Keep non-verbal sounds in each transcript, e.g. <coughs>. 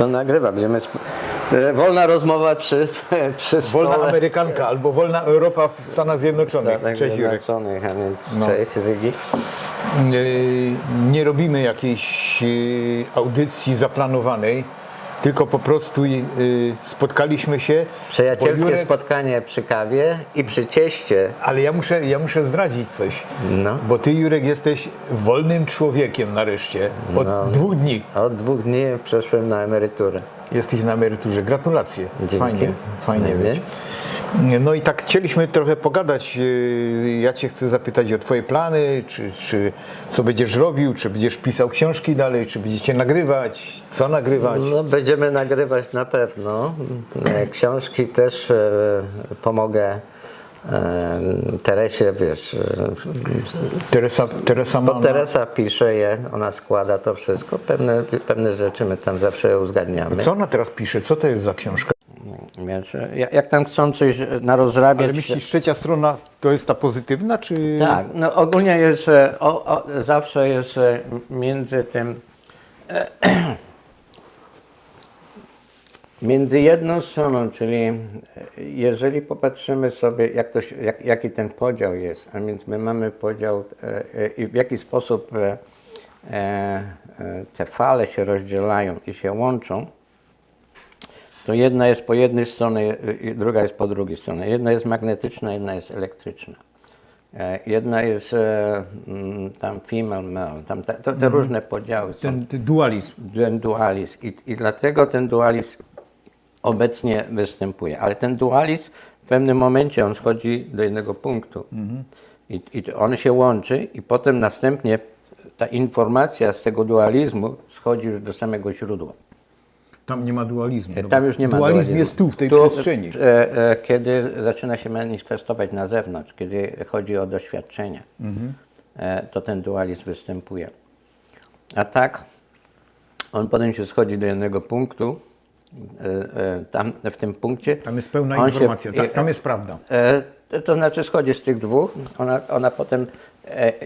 To nagrywa, będziemy... E, wolna rozmowa przy, <laughs> przy stole. Wolna Amerykanka albo wolna Europa w Stanach Zjednoczonych. Stanach Cześć Jurek. Zjednoczonych, a więc No. cześć Zygi. Nie, nie robimy jakiejś e, audycji zaplanowanej, tylko po prostu e, spotkaliśmy się. Przyjacielskie Jurek- spotkanie przy kawie i przy cieście. Ale ja muszę, ja muszę zdradzić coś. No. Bo ty, Jurek, jesteś wolnym człowiekiem nareszcie. Od No. dwóch dni Od dwóch dni przeszłem na emeryturę. jesteś na emeryturze. Gratulacje. Dzięki. Fajnie, fajnie Fajnie. No i tak chcieliśmy trochę pogadać. Yy, Ja cię chcę zapytać o twoje plany, czy, czy co będziesz robił, czy będziesz pisał książki dalej, czy będziecie nagrywać, co nagrywać. No, będziemy nagrywać na pewno. E, Książki też e, pomogę e, Teresie, wiesz. Teresa, Teresa bo. Teresa pisze je, ona składa to wszystko. Pewne, pewne rzeczy my tam zawsze uzgadniamy. Co ona teraz pisze? Co to jest za książka? Wiesz, jak, tam chcą coś narozrabiać... Ale myślisz, trzecia strona to jest ta pozytywna, czy... Tak, no ogólnie jest, e, o, o, zawsze jest e, między tym, <clears throat> między jedną stroną, czyli e, jeżeli popatrzymy sobie, jak to, jak, jaki ten podział jest, a więc my mamy podział e, e, i w jaki sposób e, e, e, te fale się rozdzielają i się łączą, to jedna jest po jednej stronie, druga jest po drugiej stronie. Jedna jest magnetyczna, jedna jest elektryczna. E, Jedna jest e, mm, tam female, male, tam te, te różne podziały są Ten, ten dualizm. ten dualizm I, i dlatego ten dualizm obecnie występuje. Ale ten dualizm w pewnym momencie on schodzi do jednego punktu I, i on się łączy i potem następnie ta informacja z tego dualizmu schodzi już do samego źródła. Tam nie ma dualizmu. no Tam już nie ma dualizm dualizmu. jest tu, w tej Tu, przestrzeni. E, e, kiedy zaczyna się manifestować na zewnątrz, kiedy chodzi o doświadczenia, Mhm. e, to ten dualizm występuje. A tak, on potem się schodzi do jednego punktu. E, e, tam w tym punkcie. Tam jest pełna się- informacja, ta, i- tam jest prawda. E, to- znaczy schodzi z tych dwóch, ona, ona potem, e,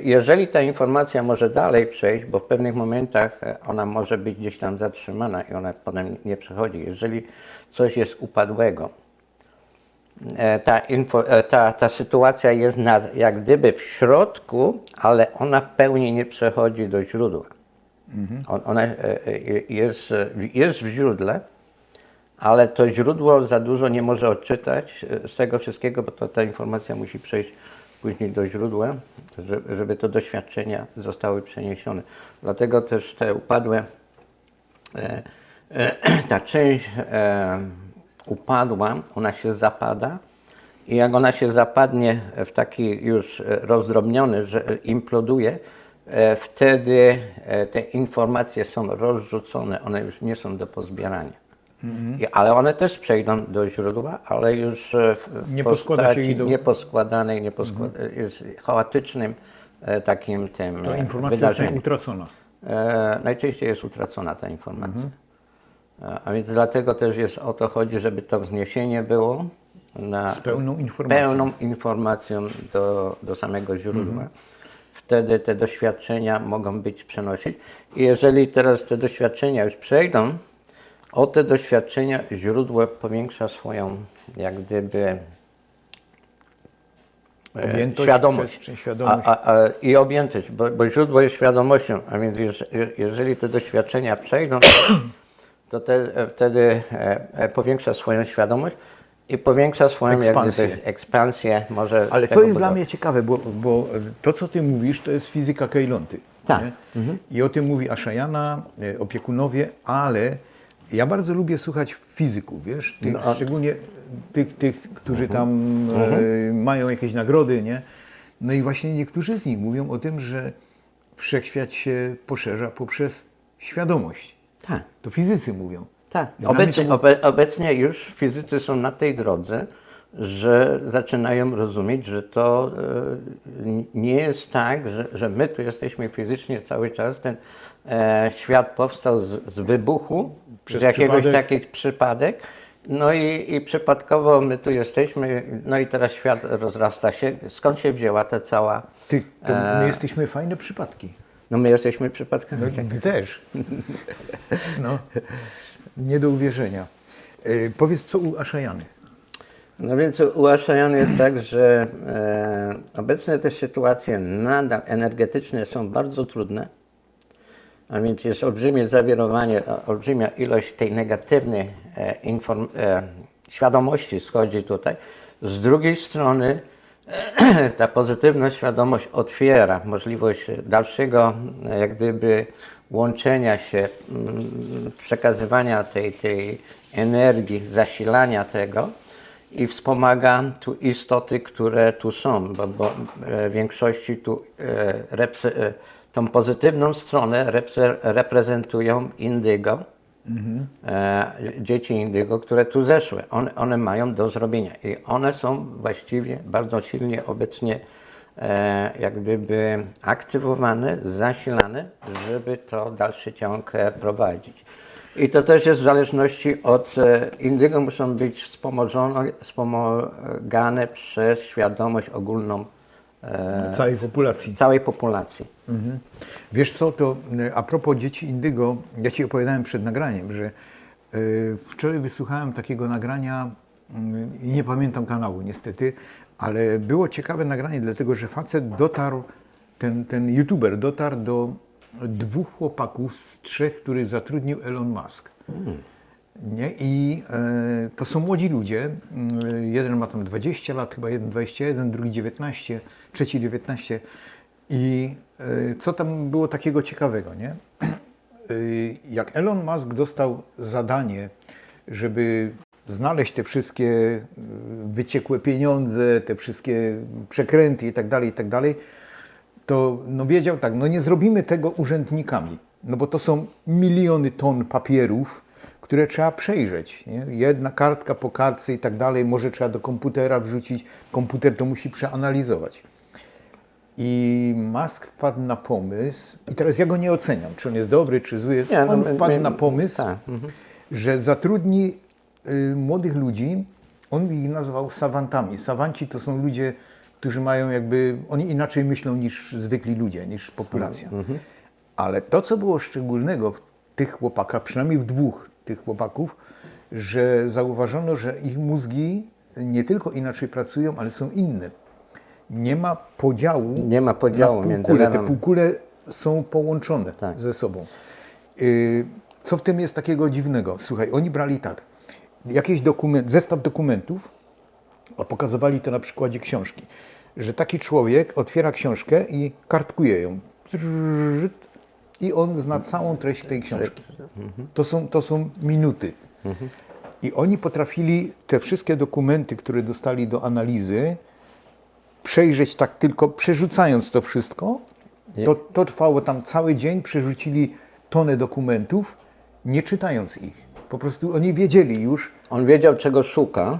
jeżeli ta informacja może dalej przejść, bo w pewnych momentach e, ona może być gdzieś tam zatrzymana i ona potem nie przechodzi. Jeżeli coś jest upadłego, e, ta, info, e, ta, ta sytuacja jest na, jak gdyby w środku, ale ona w pełni nie przechodzi do źródła. On, ona e, e, jest, e, jest w źródle, ale to źródło za dużo nie może odczytać e, z tego wszystkiego, bo to, ta informacja musi przejść później do źródła, żeby, to doświadczenia zostały przeniesione. Dlatego też te upadłe, e, e, <clears throat> ta część e, upadła, ona się zapada i jak ona się zapadnie w taki już rozdrobniony, że imploduje, wtedy te informacje są rozrzucone, one już nie są do pozbierania. I, ale one też przejdą do źródła, ale już e, w Nie poskłada się postaci do- nieposkładanej, nieposkłada, jest chaotycznym e, takim tym Ta e, informacja jest utracona. E, najczęściej jest utracona ta informacja. E, A więc dlatego też jest o to chodzi, żeby to wzniesienie było na Z pełną informacją. pełną informacją do, do samego źródła. Wtedy te doświadczenia mogą być przenosić. I jeżeli teraz te doświadczenia już przejdą, o te doświadczenia źródło powiększa swoją, jak gdyby, e, Objętość, świadomość. świadomość. A, a, a, I objętość, bo, bo źródło jest świadomością, a więc jeż- jeżeli te doświadczenia przejdą, <coughs> to te, e, wtedy e, e, powiększa swoją świadomość i powiększa swoją Ekspansję. Gdyby, ekspansję. Może Ale to jest dla mnie ciekawe, bo, bo to, co ty mówisz, to jest fizyka Kejlonty. Tak. nie? I o tym mówi Ashayana, opiekunowie, ale ja bardzo lubię słuchać fizyków, wiesz, tych, No, a- szczególnie tych, tych, którzy tam e, mają jakieś nagrody, nie? No i właśnie niektórzy z nich mówią o tym, że wszechświat się poszerza poprzez świadomość. Tak. To fizycy mówią. Tak, obecnie, to- obe, obecnie już fizycy są na tej drodze, że zaczynają rozumieć, że to e, nie jest tak, że, że my tu jesteśmy fizycznie cały czas. Ten e, świat powstał z, z wybuchu, Przez z jakiegoś przypadek. takich przypadek. No i, i przypadkowo my tu jesteśmy, no i teraz świat rozrasta się. Skąd się wzięła ta cała. Ty, to E. my jesteśmy fajne przypadki. No my jesteśmy przypadkami. My też. No. Nie do uwierzenia. E, powiedz, co u Aszajany? No więc u Aszajany jest tak, że e, obecnie te sytuacje nadal energetyczne są bardzo trudne, a więc jest olbrzymie zawirowanie, olbrzymia ilość tej negatywnej e, inform, e, świadomości schodzi tutaj. Z drugiej strony <clears throat> ta pozytywna świadomość otwiera możliwość dalszego e, jak gdyby łączenia się, mm, przekazywania tej, tej energii, zasilania tego i wspomaga tu istoty, które tu są, bo, bo e, w większości tu e, e, tą pozytywną stronę repre, reprezentują indygo, e, dzieci indygo, które tu zeszły. One, one mają do zrobienia i one są właściwie bardzo silnie obecnie e, jak gdyby aktywowane, zasilane, żeby to dalszy ciąg e, prowadzić. I to też jest w zależności od e, indygo muszą być wspomagane przez świadomość ogólną Całej populacji. całej populacji. Mhm. Wiesz co, to e, a propos dzieci indygo, ja Ci opowiadałem przed nagraniem, że e, wczoraj wysłuchałem takiego nagrania mm, i nie pamiętam kanału niestety, ale było ciekawe nagranie, dlatego że facet dotarł, ten, ten youtuber dotarł do dwóch chłopaków z trzech, których zatrudnił Elon Musk. Nie? I e, to są młodzi ludzie. Mm, Jeden ma tam 20 lat, chyba jeden 21, drugi 19, trzeci 19. I e, co tam było takiego ciekawego, nie? E, Jak Elon Musk dostał zadanie, żeby znaleźć te wszystkie e, wyciekłe pieniądze, te wszystkie przekręty i tak dalej, i tak dalej, to no wiedział tak, no nie zrobimy tego urzędnikami, no bo to są miliony ton papierów, które trzeba przejrzeć. Nie? Jedna kartka po kartce i tak dalej, może trzeba do komputera wrzucić, komputer to musi przeanalizować. I Musk wpadł na pomysł, i teraz ja go nie oceniam, czy on jest dobry, czy zły. Nie, no on my- wpadł my- na pomysł, tak, mhm. że zatrudni y, młodych ludzi, on ich nazwał sawantami. Sawanci to są ludzie, którzy mają jakby, oni inaczej myślą niż zwykli ludzie, niż populacja. Ale to, co było szczególnego w tych chłopakach, przynajmniej w dwóch tych chłopaków, że zauważono, że ich mózgi nie tylko inaczej pracują, ale są inne. Nie ma podziału. Nie ma podziału na między półkule. Te lewą- półkule są połączone Tak. ze sobą. Y, Co w tym jest takiego dziwnego? Słuchaj, oni brali tak, jakiś dokument, zestaw dokumentów, a pokazywali to na przykładzie książki, że taki człowiek otwiera książkę i kartkuje ją. I on zna całą treść tej książki. To są, to są minuty. I oni potrafili te wszystkie dokumenty, które dostali do analizy, przejrzeć tak tylko przerzucając to wszystko. To, to trwało tam cały dzień, przerzucili tonę dokumentów, nie czytając ich. Po prostu oni wiedzieli już, On wiedział, czego szuka,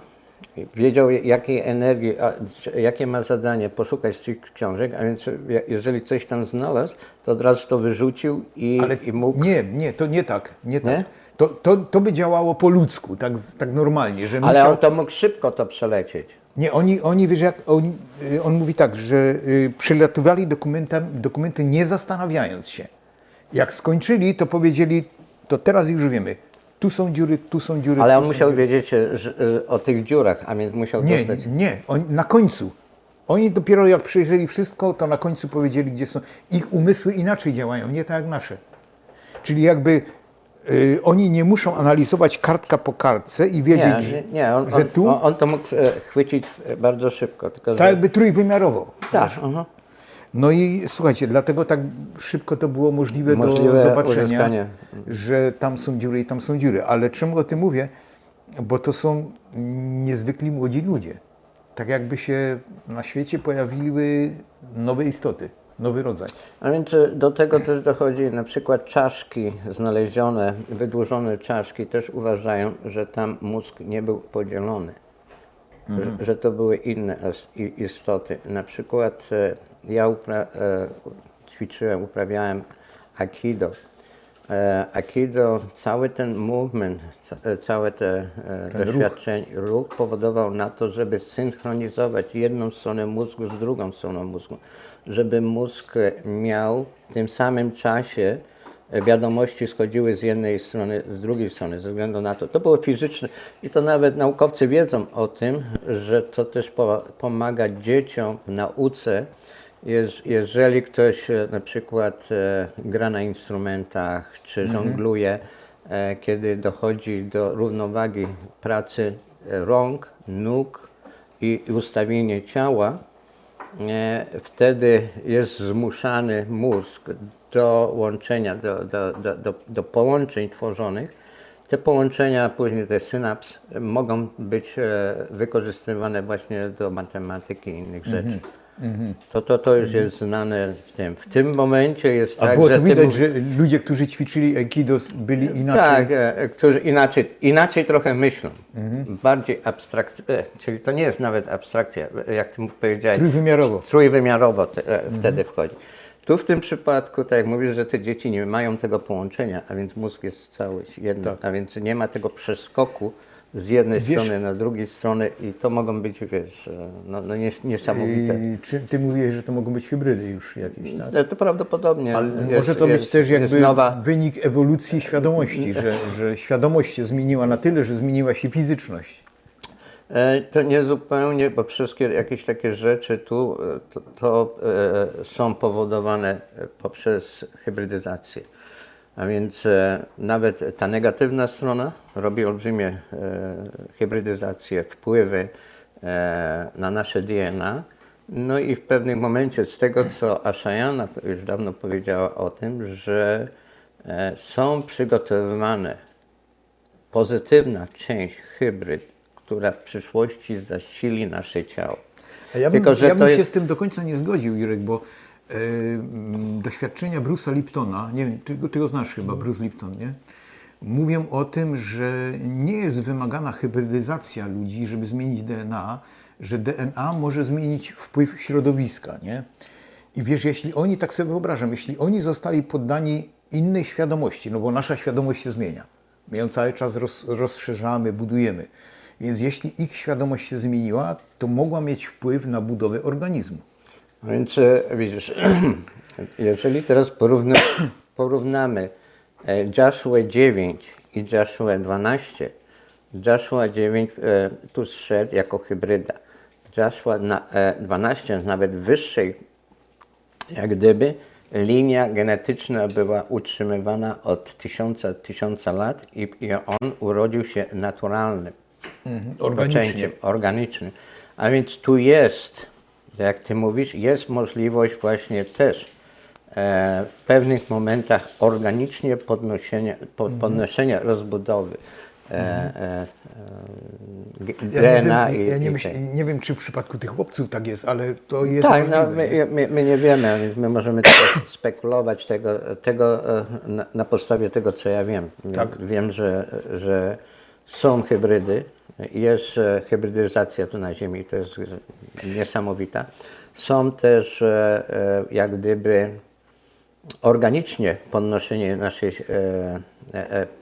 wiedział, jakiej energii, a, jakie ma zadanie poszukać z tych książek, a więc jeżeli coś tam znalazł, to od razu to wyrzucił i, ale i mógł. nie, nie, to nie tak, nie tak. Nie? To, to, to by działało po ludzku, tak, tak normalnie, że Ale musiał... on to mógł szybko to przelecieć. Nie, oni, oni wiesz, jak on, y, on mówi tak, że y, przelatywali dokumenty nie zastanawiając się. Jak skończyli, to powiedzieli, to teraz już wiemy, tu są dziury, tu są dziury. Ale on musiał dziury. wiedzieć e, że, e, o tych dziurach, a więc musiał Nie, dostać. nie, oni, na końcu. Oni dopiero jak przejrzeli wszystko, to na końcu powiedzieli, gdzie są. Ich umysły inaczej działają, nie tak jak nasze. Czyli jakby y, oni nie muszą analizować kartka po kartce i wiedzieć, Nie, że, nie, nie on, że on, tu on, on to mógł chwycić bardzo szybko. Tylko, że, tak jakby trójwymiarowo. tak, aha. No i słuchajcie, dlatego tak szybko to było możliwe, Możliwe do zobaczenia, uzyskanie. że tam są dziury i tam są dziury. Ale czemu o tym mówię? Bo to są niezwykli młodzi ludzie. Tak jakby się na świecie pojawiły nowe istoty, nowy rodzaj. A więc e, do tego też dochodzi na przykład czaszki znalezione, wydłużone czaszki też uważają, że tam mózg nie był podzielony. Że, że to były inne istoty. Na przykład e, ja upra- e, ćwiczyłem, uprawiałem Aikido. E, Aikido, cały ten movement, e, całe te Ten doświadczenie, ruch. powodował na to, żeby synchronizować jedną stronę mózgu z drugą stroną mózgu, żeby mózg miał w tym samym czasie wiadomości schodziły z jednej strony, z drugiej strony, ze względu na to. To było fizyczne i to nawet naukowcy wiedzą o tym, że to też po, pomaga dzieciom w nauce, jeżeli ktoś e, na przykład e, gra na instrumentach czy żongluje, e, kiedy dochodzi do równowagi pracy rąk, nóg i ustawienie ciała, wtedy jest zmuszany mózg do łączenia, do, do, do, do, połączeń tworzonych. Te połączenia, później te synaps, mogą być wykorzystywane właśnie do matematyki i innych rzeczy. To, to, to już jest znane w tym. W tym momencie jest A tak, było że to ty widać, mów- że ludzie, którzy ćwiczyli Aikido byli inaczej. tak, e, którzy inaczej, inaczej trochę myślą. Bardziej abstrakcyjnie, czyli to nie jest nawet abstrakcja, e, jak ty mów- powiedziałeś. Trójwymiarowo. Trójwymiarowo te, e, wtedy wchodzi. Tu w tym przypadku, tak jak mówisz, że te dzieci nie mają tego połączenia, a więc mózg jest cały jedno, Tak. a więc nie ma tego przeskoku z jednej Wiesz- strony na drugiej stronę i to mogą być, wiesz, e, no, no nies- niesamowite. I, czy ty mówiłeś, że to mogą być hybrydy już jakieś, tak? E, To prawdopodobnie Ale jest, może to być jest, też jest jakby nowa, wynik ewolucji świadomości, że, że świadomość się zmieniła na tyle, że zmieniła się fizyczność. E, To nie zupełnie, bo wszystkie jakieś takie rzeczy tu e, to, to e, są powodowane e, poprzez hybrydyzację. A więc e, nawet ta negatywna strona robi olbrzymie e, hybrydyzacje, wpływy e, na nasze DNA. No i w pewnym momencie z tego, co Ashayana już dawno powiedziała o tym, że są przygotowywane pozytywna część hybryd, która w przyszłości zasili nasze ciało. A ja bym, Tylko, że ja bym się jest- z tym do końca nie zgodził, Jurek, bo doświadczenia Bruce'a Liptona, nie wiem, ty, ty go znasz chyba, Bruce Lipton, nie? Mówią o tym, że nie jest wymagana hybrydyzacja ludzi, żeby zmienić DNA, że DNA może zmienić wpływ środowiska, nie? I wiesz, jeśli oni, tak sobie wyobrażam, jeśli oni zostali poddani innej świadomości, no bo nasza świadomość się zmienia. My ją cały czas roz, rozszerzamy, budujemy. Więc jeśli ich świadomość się zmieniła, to mogła mieć wpływ na budowę organizmu. Więc e, widzisz, <clears throat> jeżeli teraz porówna, <coughs> porównamy e, Joshua 9 i Joshua 12, Joshua 9 e, tu zszedł jako hybryda. Joshua na, e, 12 z nawet wyższej, jak gdyby, linia genetyczna była utrzymywana od tysiąca, tysiąca lat i, i on urodził się naturalnym organicznie. poczęciem organicznym. A więc tu jest, jak ty mówisz, jest możliwość właśnie też e, w pewnych momentach organicznie podnoszenia, po, podnoszenia rozbudowy e, e, e, g- Ja DNA nie, wiem, i, ja nie, myśl, nie wiem, czy w przypadku tych chłopców tak jest, ale to jest tak, no, możliwe. my, my, my nie wiemy, więc my możemy <coughs> spekulować tego, tego e, na, na podstawie tego, co ja wiem. Tak. Wiem, że, że są hybrydy, jest e, hybrydyzacja tu na Ziemi, to jest niesamowita. Są też e, e, jak gdyby organicznie podnoszenie naszej,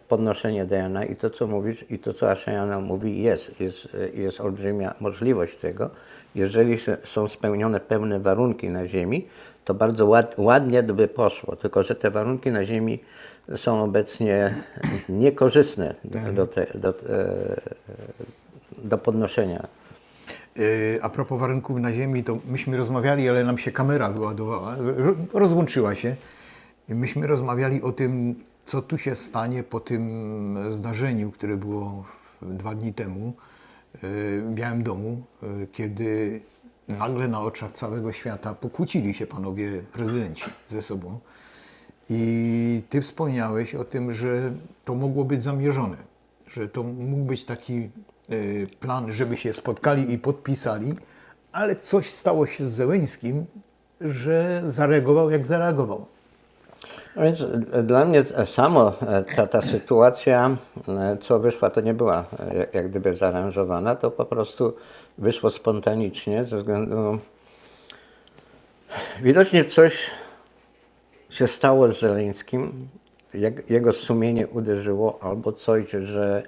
podnoszenie DNA i to, co mówisz, i to, co Ashayana mówi, jest, jest, jest olbrzymia możliwość tego. Jeżeli są spełnione pewne warunki na Ziemi, to bardzo ład, ładnie by poszło, tylko że te warunki na Ziemi są obecnie niekorzystne do, do, te, do, e, do podnoszenia. Yy, A propos warunków na Ziemi, to myśmy rozmawiali, ale nam się kamera wyładowała, ro- rozłączyła się. Myśmy rozmawiali o tym, co tu się stanie po tym zdarzeniu, które było dwa dni temu yy, w Białym Domu, kiedy nagle na oczach całego świata pokłócili się panowie prezydenci ze sobą. I ty wspomniałeś o tym, że to mogło być zamierzone, że to mógł być taki e, plan, żeby się spotkali i podpisali, ale coś stało się z Zełęskim, że zareagował jak zareagował. No więc e, dla mnie e, samo ta, ta sytuacja, co wyszła, to nie była jak gdyby zaaranżowana, to po prostu wyszło spontanicznie ze względu... Widocznie coś się stało z Żeleńskim, jak, jego sumienie uderzyło, albo coś, że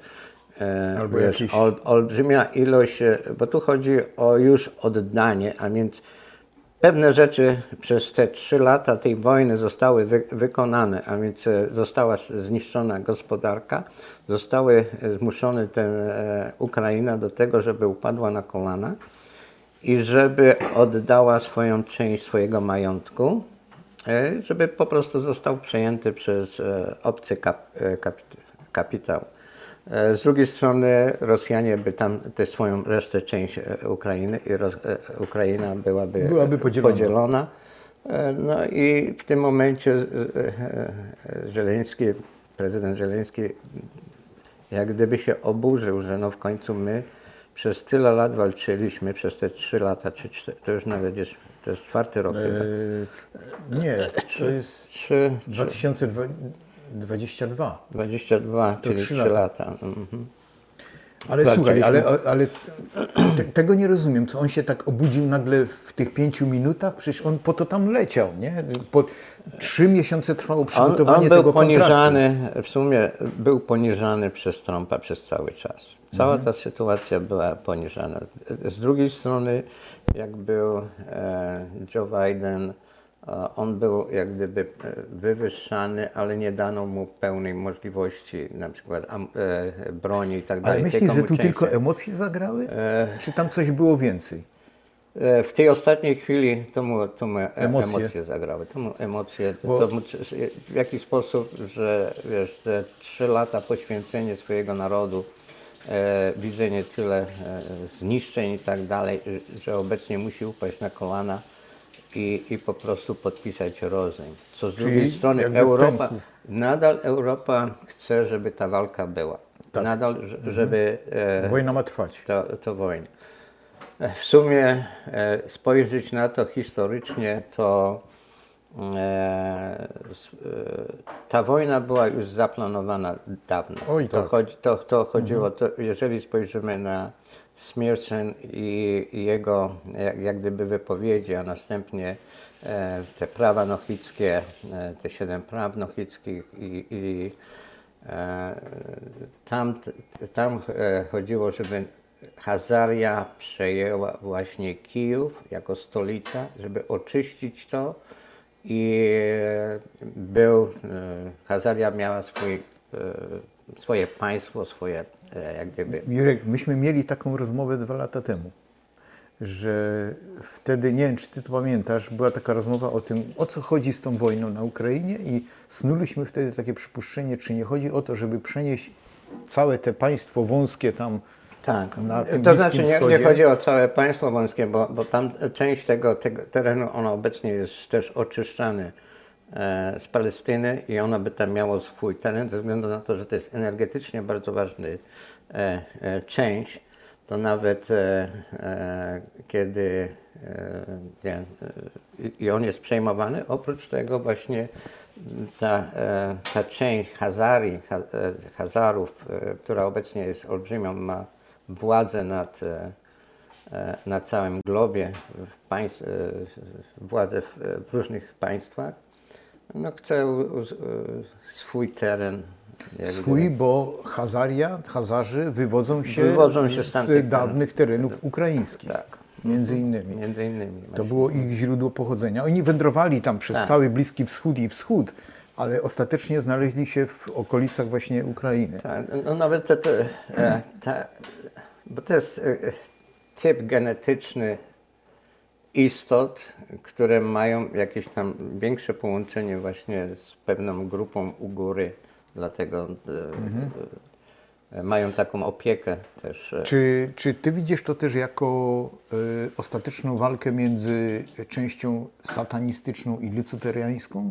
e, Albo wiesz, jakiś- ol, olbrzymia ilość, e, bo tu chodzi o już oddanie, a więc pewne rzeczy przez te trzy lata tej wojny zostały wy, wykonane, a więc e, została zniszczona gospodarka, zostały e, zmuszone ten, e, Ukraina do tego, żeby upadła na kolana i żeby oddała swoją część swojego majątku, żeby po prostu został przejęty przez e, obcy kap, e, kapit, kapitał. E, Z drugiej strony Rosjanie by tam tę swoją resztę część e, Ukrainy i Ros, e, Ukraina byłaby, Byłaby podzielona. podzielona. E, No i w tym momencie e, e, e, Żeleński, prezydent Żeleński jak gdyby się oburzył, że no w końcu my przez tyle lat walczyliśmy, przez te trzy lata, czy cztery, to już nawet jest, to jest czwarty rok chyba. E, nie, to jest Trzy, 2022. 22, czyli trzy trzy lata. lata. Mhm. Ale słuchaj, ale, ale te, tego nie rozumiem, co on się tak obudził nagle w tych pięciu minutach, przecież on po to tam leciał, nie? Po trzy miesiące trwało On, przygotowanie on tego był kontraktu. poniżany, w sumie był poniżany przez Trumpa przez cały czas. Cała Mhm. ta sytuacja była poniżana. Z drugiej strony, jak był e, Joe Biden, e, on był jak gdyby e, wywyższany, ale nie dano mu pełnej możliwości, na przykład broni i tak dalej. Ale myślisz, że tu tylko emocje zagrały? Czy tam coś było więcej? W tej ostatniej chwili to mu, to mu Emocje. emocje. zagrały. To mu emocje, to, Bo- to mu, w jaki sposób, że wiesz, te trzy lata poświęcenie swojego narodu, widzenie tyle e, zniszczeń i tak dalej, że- obecnie musi upaść na kolana i, i po prostu podpisać rozejm. Co z Czyli drugiej strony Europa, pękł. nadal Europa chce, żeby ta walka była. Tak. Nadal, że- żeby e, Wojna ma trwać. to, to wojna. W sumie e, spojrzeć na to historycznie, to e, e, ta wojna była już zaplanowana dawno. Oj, to, tak. chodzi, to, to chodziło, to, jeżeli spojrzymy na Smircen i, i jego jak, jak gdyby wypowiedzi, a następnie e, te prawa nochickie, e, te siedem praw nochickich i, i e, tam, tam e, chodziło, żeby Hazaria przejęła właśnie Kijów jako stolica, żeby oczyścić to i e, był, e, Hazaria miała swój, e, swoje państwo, swoje jak gdyby Jurek, myśmy mieli taką rozmowę dwa lata temu, że wtedy, nie wiem czy ty to pamiętasz, była taka rozmowa o tym, o co chodzi z tą wojną na Ukrainie i snuliśmy wtedy takie przypuszczenie, czy nie chodzi o to, żeby przenieść całe te państwo wąskie tam Tak, na tym to znaczy nie, nie chodzi o całe państwo wąskie, bo, bo tam część tego, tego terenu, ono obecnie jest też oczyszczane e, z Palestyny i ono by tam miało swój teren, ze względu na to, że to jest energetycznie bardzo ważny e, e, część, to nawet e, e, kiedy e, nie, e, i- on jest przejmowany, oprócz tego właśnie ta, e, ta część Hazarii, ha, e, Hazarów, e, która obecnie jest olbrzymią, ma władzę nad, e, e, na całym globie, w państw, e, władzę w, w różnych państwach, no chce u, u, swój teren. swój, bo Hazaria, Hazarzy wywodzą się, Wywodzą się z z, dawnych terenów ukraińskich, Tak. między innymi. Między innymi. To było ich źródło pochodzenia. Oni wędrowali tam przez Tak. cały Bliski Wschód i Wschód, ale ostatecznie znaleźli się w okolicach właśnie Ukrainy. Tak, no nawet te, te, ta, bo to jest e, typ genetyczny istot, które mają jakieś tam większe połączenie właśnie z pewną grupą u góry, dlatego e, e, mają taką opiekę też. e, Czy, czy ty widzisz to też jako y, ostateczną walkę między częścią satanistyczną i lucyferiańską?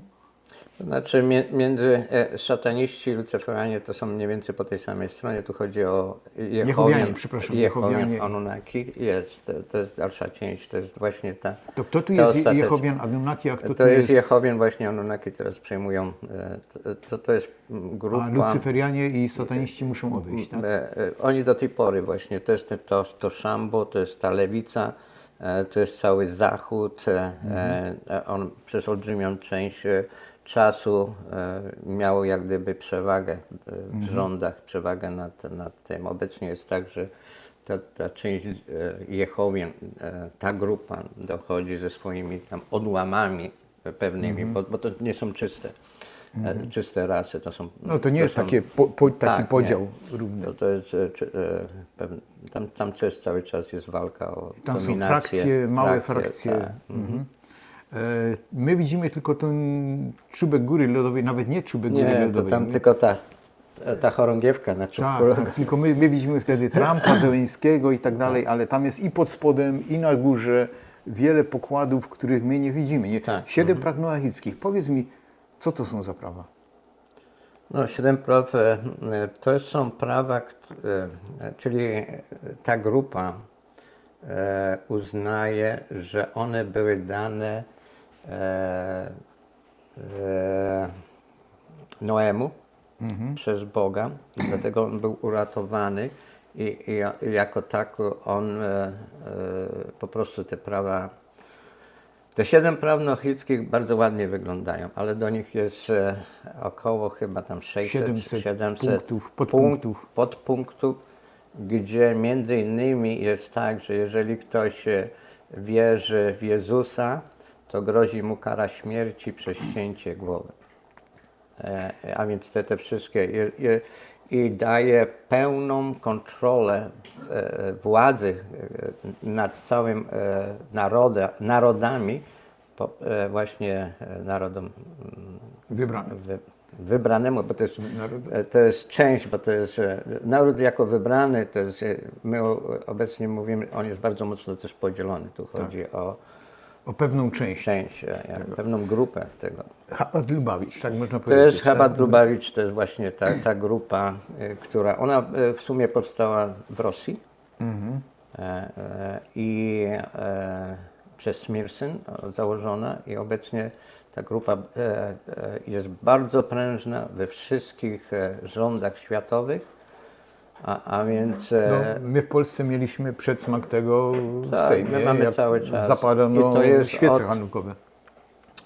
To znaczy między e, szataniści i lucyferanie to są mniej więcej po tej samej stronie. Tu chodzi o Jehowian, Jehowianie, przepraszam, Jehowian, Jehowianie. Anunnaki. Jest, to, to jest dalsza część, to jest właśnie ta To kto tu jest. Jehowian Anunnaki, a kto To tu jest jest... Jehowian, właśnie Anunnaki teraz przejmują. e, To, to, to jest grupa. A lucyferianie i sataniści muszą odejść, tak? E, Oni do tej pory właśnie, to jest to, to szambo, to jest ta lewica, to jest cały zachód. e, On przez olbrzymią część czasu e, miał jak gdyby przewagę e, w rządach, przewagę nad, nad tym. Obecnie jest tak, że ta, ta część e, Jehowian, e, ta grupa dochodzi ze swoimi tam odłamami pewnymi, Mhm. bo, bo to nie są czyste, e, czyste rasy, to są... No to nie jest są- takie po, po, taki Tak, podział nie. równy. To, to jest, czy, tam, tam też cały czas jest walka o Tam są dominację. frakcje, małe frakcje. tak. Mhm. E, My widzimy tylko ten czubek góry lodowej, nawet nie czubek góry Nie, to lodowej. tam My- tylko ta, ta chorągiewka na czubku. Tak, tak, tylko my, my widzimy wtedy Trumpa, <laughs> Zełenskiego i tak dalej, ale tam jest i pod spodem, i na górze wiele pokładów, których my nie widzimy. Nie? Tak. Siedem praw noachickich. Powiedz mi, co to są za prawa? No, siedem praw e, to są prawa, e, czyli ta grupa uznaje, że one były dane e, e, Noemu przez Boga, i dlatego on był uratowany i, i ja- i jako tak on e, po prostu te prawa te siedem praw nochickich bardzo ładnie wyglądają, ale do nich jest około chyba tam 600, 700 700 punktów, podpunktów. punkt- podpunktów, gdzie między innymi jest tak, że jeżeli ktoś wierzy w Jezusa, to grozi mu kara śmierci przez ścięcie głowy. E, a więc te, te wszystkie i, i, i daje pełną kontrolę e, władzy e, nad całym e, naroda, narodami, e, właśnie e, narodom mm, Wybrane. wy, wybranemu, bo to jest, e, to jest część, bo to jest e, naród jako wybrany, to jest, e, my obecnie mówimy, on jest bardzo mocno też podzielony, tu chodzi o O pewną część. część, e, jak pewną grupę tego. Chabad Lubawicz, tak można To powiedzieć. jest Chabad tak? Lubawicz, to jest właśnie ta, ta grupa, y, która, ona w sumie powstała w Rosji e, e, i e, przez Smirsyn e, założona i obecnie ta grupa e, e, jest bardzo prężna we wszystkich e, rządach światowych, a, a więc... No, e, my w Polsce mieliśmy przedsmak tego w Tak, Sejmie. my mamy jak cały czas. Zapadano świece od- hanukowe.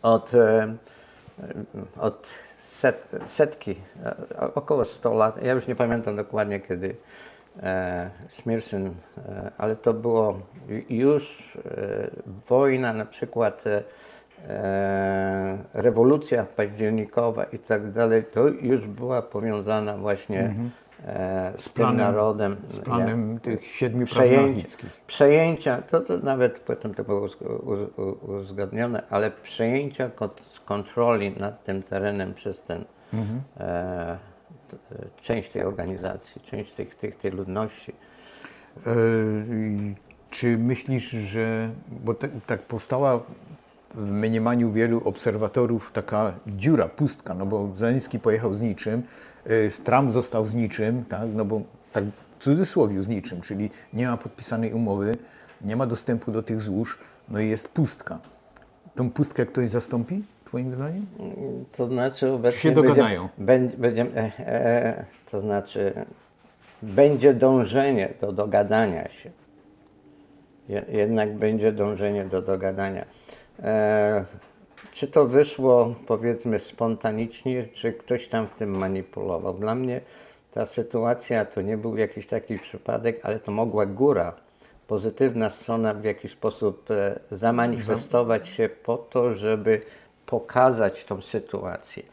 od, e, od set, setki, e, około 100 lat, ja już nie pamiętam dokładnie kiedy e, Smirsyn, e, ale to było już e, wojna, na przykład e, rewolucja październikowa i tak dalej, to już była powiązana właśnie e, z, tym planem- narodem. Z planem tych siedmiu noachickich. przejęcia, to, to nawet potem to było uzgodnione, ale przejęcia kont- kontroli nad tym terenem przez ten, e, t- e, część tej organizacji, część tych, tych, tej ludności. E, Czy myślisz, że, bo te, tak powstała w mniemaniu wielu obserwatorów taka dziura, pustka, no bo Zeleński pojechał z niczym, e, Trump został z niczym, tak, no bo tak w cudzysłowie z niczym, czyli nie ma podpisanej umowy, nie ma dostępu do tych złóż, no i jest pustka. Tą pustkę ktoś zastąpi, twoim zdaniem? To znaczy obecnie się dogadają? Będzie, będzie, e, e, to znaczy będzie dążenie do dogadania się. Je- Jednak będzie dążenie do dogadania. E, czy to wyszło powiedzmy spontanicznie, czy ktoś tam w tym manipulował? Dla mnie ta sytuacja to nie był jakiś taki przypadek, ale to mogła góra, pozytywna strona w jakiś sposób e, zamanifestować się po to, żeby pokazać tą sytuację.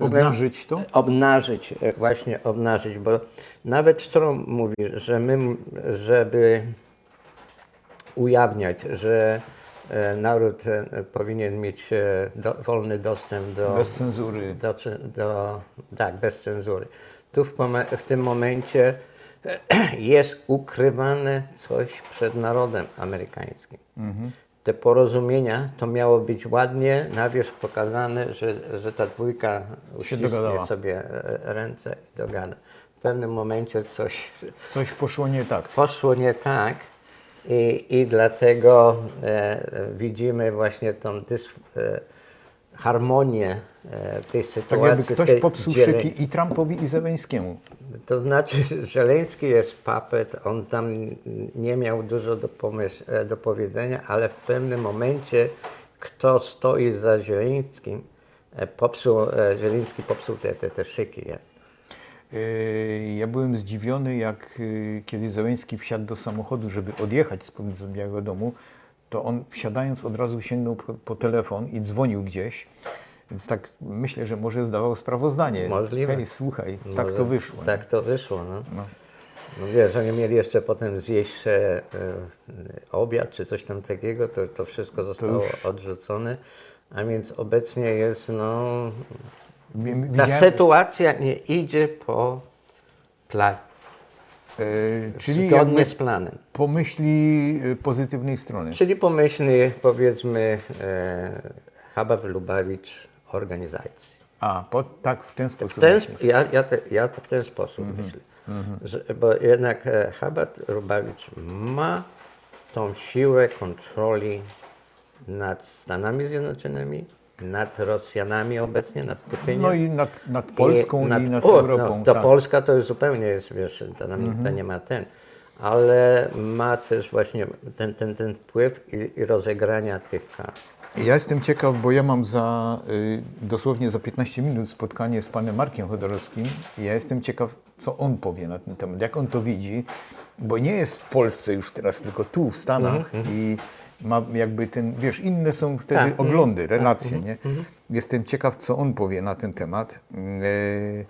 Obnażyć to? Obnażyć, e, właśnie obnażyć, bo nawet Trump mówi, że my, żeby ujawniać, że naród e, powinien mieć e, do, wolny dostęp do, Bez cenzury. do, do, tak, bez cenzury. Tu w, w tym momencie <clears throat> jest ukrywane coś przed narodem amerykańskim. Te porozumienia to miało być ładnie na wierzch pokazane, że, że ta dwójka uścisknie sobie e, ręce i dogada. W pewnym momencie coś Coś poszło nie tak. poszło nie tak i, i dlatego e, widzimy właśnie tą dys, e, harmonię e, tej Tak sytuacji. jakby w ktoś tej popsuł dziele- szyki i Trumpowi i Zełenskiemu. To znaczy, <laughs> Żeleński jest papet, on tam nie miał dużo do, e, do powiedzenia, ale w pewnym momencie kto stoi za Żeleńskim, e, popsuł, e, Żeleński popsuł te, te, te szyki. Nie? Yy, Ja byłem zdziwiony, jak yy, kiedy Załęski wsiadł do samochodu, żeby odjechać spod Białego Domu, to on wsiadając od razu sięgnął po, po telefon i dzwonił gdzieś. Więc tak myślę, że może zdawał sprawozdanie. Możliwe. Hej, słuchaj, tak Może to wyszło. nie? Tak to wyszło, no. No. No wiesz, oni mieli jeszcze potem zjeść e, e, obiad czy coś tam takiego, to, to wszystko zostało już- odrzucone. A więc obecnie jest, no, ta sytuacja nie idzie po planie, Yy, Czyli zgodnie z planem. pomyśli yy, pozytywnej strony. Czyli pomyślny, powiedzmy, e, Lubawicz organizacji. A, po, tak w ten sposób. W ten, ja, ja, te, ja to w ten sposób myślę. Że, bo jednak e, Lubawicz ma tą siłę kontroli nad Stanami Zjednoczonymi, nad Rosjanami obecnie, nad Putinem. No i nad, nad Polską i nad, o, Europą. No, to tak. Polska to już zupełnie jest, wiesz, to, nam, to nie ma ten. Ale ma też właśnie ten, ten, ten wpływ i, i rozegrania tych kart. Ja jestem ciekaw, bo ja mam za y, dosłownie za 15 minut spotkanie z panem Markiem Chodorowskim i ja jestem ciekaw, co on powie na ten temat, jak on to widzi, bo nie jest w Polsce już teraz, tylko tu w Stanach i ma jakby ten, wiesz, inne są wtedy Tak, mhm. oglądy, relacje, nie? Jestem ciekaw, co on powie na ten temat. Y,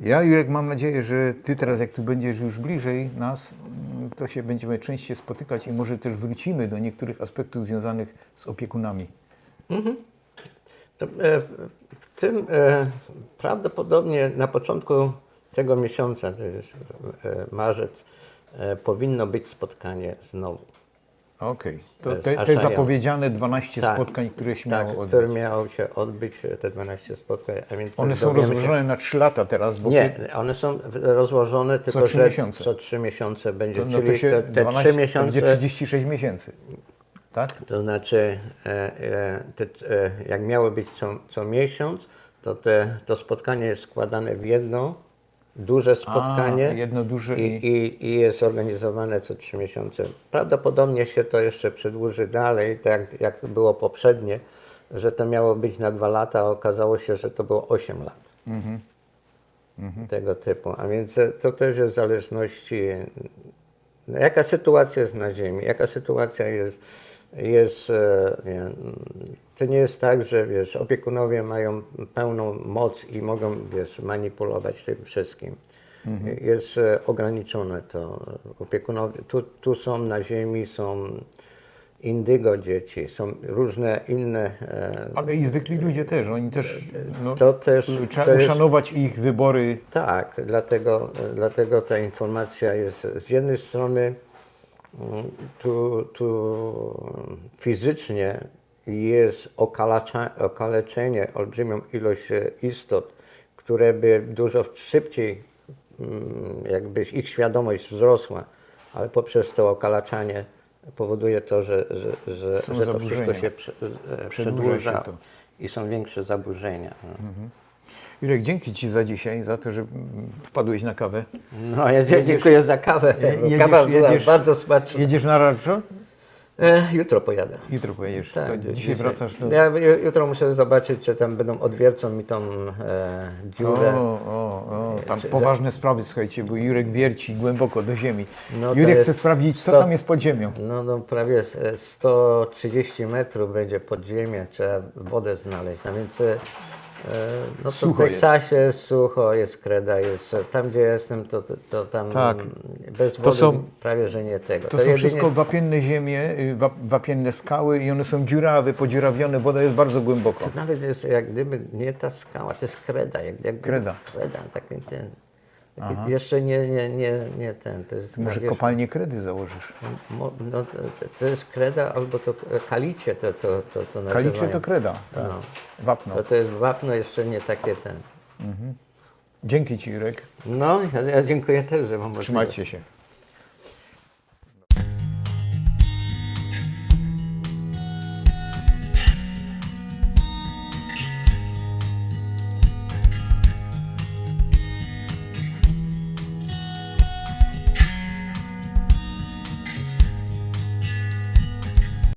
ja, Jurek, mam nadzieję, że ty teraz, jak tu będziesz już bliżej nas, mm, to się będziemy częściej spotykać i może też wrócimy do niektórych aspektów związanych z opiekunami. To, e, W tym e, prawdopodobnie na początku tego miesiąca, to jest e, marzec, e, powinno być spotkanie znowu. Okej, to te, te zapowiedziane 12 Tak, spotkań, które się Tak, miało które odbyć. miało się odbyć, e, te 12 spotkań. A więc One są dowiemy się- rozłożone na 3 lata teraz, bo Nie, one są w- rozłożone tylko, trzy że miesiące. co 3 miesiące będzie, no to czyli się te, te 12, 3 to będzie miesiące, 36 miesięcy. Tak? to znaczy e, e, te, e, jak miało być co, co miesiąc, to te, to spotkanie jest składane w jedno duże spotkanie jedno duże i, i- i, jest organizowane co trzy miesiące. Prawdopodobnie się to jeszcze przedłuży dalej, tak jak, było poprzednie, że to miało być na dwa lata, a okazało się, że to było 8 lat. Tego typu. A więc to też jest w zależności, no, jaka sytuacja jest na Ziemi, jaka sytuacja jest, jest e, nie, to nie jest tak, że wiesz, opiekunowie mają pełną moc i mogą wiesz, manipulować tym wszystkim. Jest e, ograniczone to. Opiekunowie, tu, tu są na Ziemi, są indygo dzieci, są różne inne. E, Ale i zwykli ludzie też, oni też, no, to też trzeba to jest, uszanować ich wybory. tak, dlatego, dlatego ta informacja jest z jednej strony tu, tu fizycznie jest okaleczenie, olbrzymią ilość e, istot, które by dużo szybciej mm, jakby ich świadomość wzrosła, ale poprzez to okalaczanie powoduje to, że, że, że, że to wszystko się Przedłuża e, przedłuża się to. i są większe zaburzenia. no. Jurek, dzięki Ci za dzisiaj, za to, że wpadłeś na kawę. No, ja dzie- dziękuję za kawę. Je- Kawa była jedziesz- bardzo smaczna. Jedziesz na ranczo? E, jutro pojadę. Jutro pojedziesz. Tak, to dzi- dzisiaj wracasz do... Ja ju- jutro muszę zobaczyć, czy tam będą odwiercą mi tą e, dziurę. O, o, o, tam Że- poważne sprawy, słuchajcie, bo Jurek wierci głęboko do ziemi. No Jurek jest chce sprawdzić, co sto- tam jest pod ziemią. No, no prawie s- e, 130 metrów będzie pod ziemię, trzeba wodę znaleźć. A więc e, no to Sucho w Teksasie jest. sucho, jest kreda, jest tam gdzie jestem, to, to, to tam Tak. bez wody są- prawie że nie tego. To, są jedynie- wszystko wapienne ziemie, y, wap- wapienne skały i one są dziurawe, podziurawione, woda jest bardzo głęboko. To nawet jest jak gdyby nie ta skała, to jest kreda. Jak, jak Kreda. Kreda, taki ten. Taki jeszcze nie, nie, nie, nie ten. To jest Może kopalnię kredy założysz. Mo- No, to, jest kreda albo to kalicie to, to, to, to nazywają. Kalicie to kreda, tak. No. wapno. To, to jest wapno jeszcze nie takie ten. Dzięki Ci Jurek, No, ja, dziękuję też, że mam trzymajcie się.